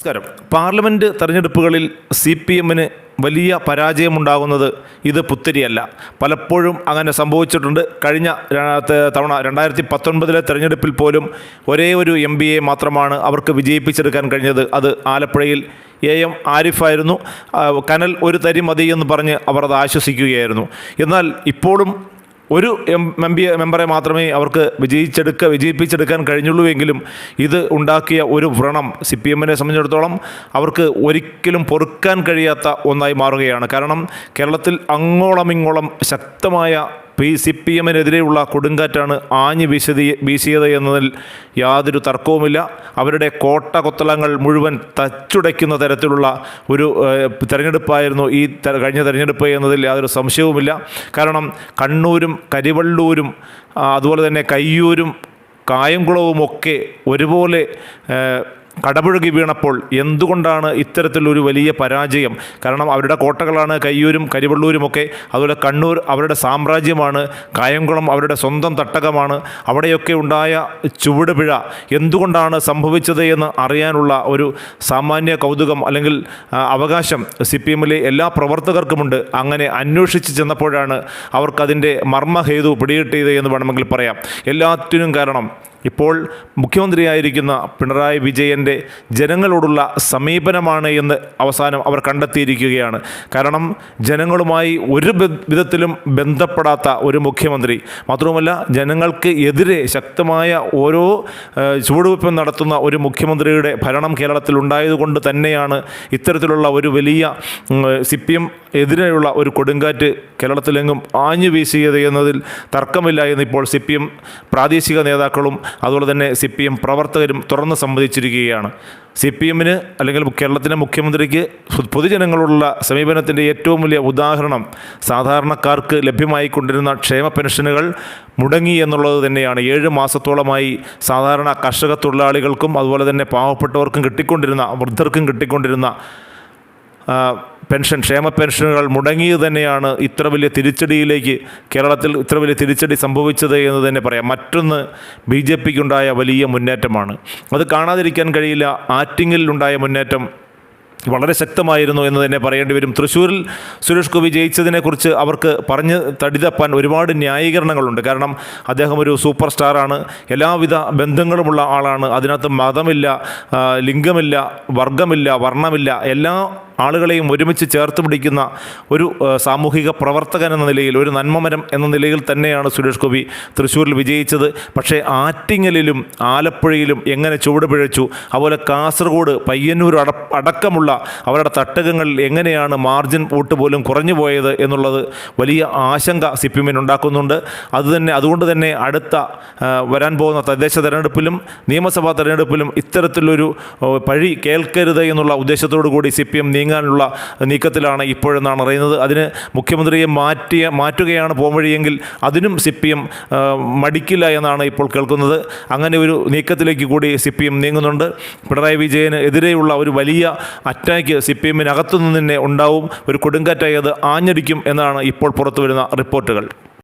നമസ്കാരം. പാർലമെന്റ് തെരഞ്ഞെടുപ്പുകളിൽ C P എമ്മിന് വലിയ പരാജയമുണ്ടാകുന്നത് ഇത് പുത്തരിയല്ല. പലപ്പോഴും അങ്ങനെ സംഭവിച്ചിട്ടുണ്ട്. കഴിഞ്ഞ തവണ രണ്ടായിരത്തി പത്തൊൻപതിലെ തെരഞ്ഞെടുപ്പിൽ പോലും ഒരേ ഒരു എം എ മാത്രമാണ് അവർക്ക് വിജയിപ്പിച്ചെടുക്കാൻ കഴിഞ്ഞത്. അത് ആലപ്പുഴയിൽ എ എം ആരിഫായിരുന്നു കനൽ ഒരു തരി മതി എന്ന് പറഞ്ഞ് അവർ അത് ആശ്വസിക്കുകയായിരുന്നു. എന്നാൽ ഇപ്പോഴും ഒരു എം എം പി മെമ്പറെ മാത്രമേ അവർക്ക് വിജയിച്ചെടുക്ക വിജയിപ്പിച്ചെടുക്കാൻ കഴിഞ്ഞുള്ളൂ എങ്കിലും ഇത് ഉണ്ടാക്കിയ ഒരു വ്രണം സി പി എമ്മിനെ സംബന്ധിച്ചിടത്തോളം അവർക്ക് ഒരിക്കലും പൊറുക്കാൻ കഴിയാത്ത ഒന്നായി മാറുകയാണ്. കാരണം കേരളത്തിൽ അങ്ങോളം ഇങ്ങോളം ശക്തമായ പി സി പി എമ്മിനെതിരെയുള്ള കൊടുങ്കാറ്റാണ് ആഞ്ഞു വീശതി വീശിയത് എന്നതിൽ യാതൊരു തർക്കവുമില്ല. അവരുടെ കോട്ട കൊത്തളങ്ങൾ മുഴുവൻ തച്ചുടയ്ക്കുന്ന തരത്തിലുള്ള ഒരു തെരഞ്ഞെടുപ്പായിരുന്നു ഈ കഴിഞ്ഞ തെരഞ്ഞെടുപ്പ് എന്നതിൽ യാതൊരു സംശയവുമില്ല. കാരണം കണ്ണൂരും കരിവള്ളൂരും അതുപോലെ തന്നെ കയ്യൂരും കായംകുളവുമൊക്കെ ഒരുപോലെ കടപുഴകി വീണപ്പോൾ എന്തുകൊണ്ടാണ് ഇത്തരത്തിലൊരു വലിയ പരാജയം? കാരണം അവരുടെ കോട്ടകളാണ് കയ്യൂരും കരിവള്ളൂരുമൊക്കെ അതുപോലെ കണ്ണൂർ അവരുടെ സാമ്രാജ്യമാണ് കായംകുളം അവരുടെ സ്വന്തം തട്ടകമാണ് അവിടെയൊക്കെ ഉണ്ടായ ചുവടുപിഴ എന്തുകൊണ്ടാണ് സംഭവിച്ചത് എന്ന് അറിയാനുള്ള ഒരു സാമാന്യ കൗതുകം അല്ലെങ്കിൽ അവകാശം സി പി എമ്മിലെ എല്ലാ പ്രവർത്തകർക്കുമുണ്ട്. അങ്ങനെ അന്വേഷിച്ച് ചെന്നപ്പോഴാണ് അവർക്കതിന്റെ മർമ്മഹേതു പിടികിട്ടിയത് എന്ന് വേണമെങ്കിൽ പറയാം. എല്ലാത്തിനും കാരണം ഇപ്പോൾ മുഖ്യമന്ത്രിയായിരിക്കുന്ന പിണറായി വിജയന്റെ ജനങ്ങളോടുള്ള സമീപനമാണ് എന്ന് അവസാനം അവർ കണ്ടെത്തിയിരിക്കുകയാണ്. കാരണം ജനങ്ങളുമായി ഒരു വിധത്തിലും ബന്ധപ്പെടാത്ത ഒരു മുഖ്യമന്ത്രി. മാത്രവുമല്ല ജനങ്ങൾക്ക് എതിരെ ശക്തമായ ഓരോ ഏഹ്, ചുവടുവയ്പ്പും നടത്തുന്ന ഒരു മുഖ്യമന്ത്രിയുടെ ഭരണം കേരളത്തിൽ ഉണ്ടായതുകൊണ്ട് തന്നെയാണ് ഇത്തരത്തിലുള്ള ഒരു വലിയ സി പി എം എതിരെയുള്ള ഒരു കൊടുങ്കാറ്റ് കേരളത്തിലെങ്ങും ആഞ്ഞു വീശിയത് എന്നതിൽ തർക്കമില്ല എന്നിപ്പോൾ സി പി എം പ്രാദേശിക നേതാക്കളും അതുപോലെ തന്നെ സി പി എം പ്രവർത്തകരും തുറന്ന് സമ്മതിച്ചിരിക്കുകയാണ്. സി പി എമ്മിന് അല്ലെങ്കിൽ കേരളത്തിലെ മുഖ്യമന്ത്രിക്ക് പൊതുജനങ്ങളുള്ള സമീപനത്തിന്റെ ഏറ്റവും വലിയ ഉദാഹരണം സാധാരണക്കാർക്ക് ലഭ്യമായിക്കൊണ്ടിരുന്ന ക്ഷേമ പെൻഷനുകൾ മുടങ്ങി എന്നുള്ളത് തന്നെയാണ്. ഏഴ് മാസത്തോളമായി സാധാരണ കർഷക തൊഴിലാളികൾക്കും അതുപോലെ തന്നെ പാവപ്പെട്ടവർക്കും കിട്ടിക്കൊണ്ടിരുന്ന വൃദ്ധർക്കും കിട്ടിക്കൊണ്ടിരുന്ന പെൻഷൻ ക്ഷേമ പെൻഷനുകൾ മുടങ്ങിയത് തന്നെയാണ് ഇത്ര വലിയ തിരിച്ചടിയിലേക്ക് കേരളത്തിൽ ഇത്ര വലിയ തിരിച്ചടി സംഭവിച്ചത് എന്ന് തന്നെ പറയാം. മറ്റൊന്ന് ബി ജെ പിക്കുണ്ടായ വലിയ മുന്നേറ്റമാണ്. അത് കാണാതിരിക്കാൻ കഴിയില്ല. ആറ്റിങ്ങലിലുണ്ടായ മുന്നേറ്റം വളരെ ശക്തമായിരുന്നു എന്ന് തന്നെ പറയേണ്ടി വരും. തൃശ്ശൂരിൽ സുരേഷ് ഗോപി ജയിച്ചതിനെക്കുറിച്ച് അവർക്ക് പറഞ്ഞ് തടിതപ്പാൻ ഒരുപാട് ന്യായീകരണങ്ങളുണ്ട്. കാരണം അദ്ദേഹം ഒരു സൂപ്പർ സ്റ്റാറാണ്. എല്ലാവിധ ബന്ധങ്ങളുമുള്ള ആളാണ്. അതിനകത്ത് മതമില്ല ലിംഗമില്ല വർഗമില്ല വർണമില്ല എല്ലാ ആളുകളെയും ഒരുമിച്ച് ചേർത്ത് പിടിക്കുന്ന ഒരു സാമൂഹിക പ്രവർത്തകൻ എന്ന നിലയിൽ ഒരു നന്മമരം എന്ന നിലയിൽ തന്നെയാണ് സുരേഷ് ഗോപി തൃശ്ശൂരിൽ വിജയിച്ചത്. പക്ഷേ ആറ്റിങ്ങലിലും ആലപ്പുഴയിലും എങ്ങനെ ചുവട് പിഴച്ചു അതുപോലെ കാസർഗോഡ് പയ്യന്നൂർ അട അടക്കമുള്ള അവരുടെ തട്ടകങ്ങളിൽ എങ്ങനെയാണ് മാർജിൻ വോട്ട് പോലും കുറഞ്ഞു പോയത് എന്നുള്ളത് വലിയ ആശങ്ക സി പി ഉണ്ടാക്കുന്നുണ്ട്. അതുതന്നെ അതുകൊണ്ട് തന്നെ അടുത്ത വരാൻ പോകുന്ന തദ്ദേശ തെരഞ്ഞെടുപ്പിലും നിയമസഭാ തെരഞ്ഞെടുപ്പിലും ഇത്തരത്തിലൊരു പഴി കേൾക്കരുത് എന്നുള്ള ഉദ്ദേശത്തോടു കൂടി സി പി എം നീങ്ങാനുള്ള നീക്കത്തിലാണ് ഇപ്പോഴെന്നാണ് അറിയുന്നത്. അതിന് മുഖ്യമന്ത്രിയെ മാറ്റിയ മാറ്റുകയാണ് പോംവഴിയെങ്കിൽ അതിനും സി പി എം മടിക്കില്ല എന്നാണ് ഇപ്പോൾ കേൾക്കുന്നത്. അങ്ങനെ ഒരു നീക്കത്തിലേക്ക് കൂടി സി പി എം നീങ്ങുന്നുണ്ട്. പിണറായി വിജയന് എതിരെയുള്ള ഒരു വലിയ അറ്റാക്ക് സി പി എമ്മിനകത്തു നിന്ന് തന്നെ ഉണ്ടാവും. ഒരു കൊടുങ്കാറ്റായി അത് ആഞ്ഞടിക്കും എന്നാണ് ഇപ്പോൾ പുറത്തു വരുന്ന റിപ്പോർട്ടുകൾ.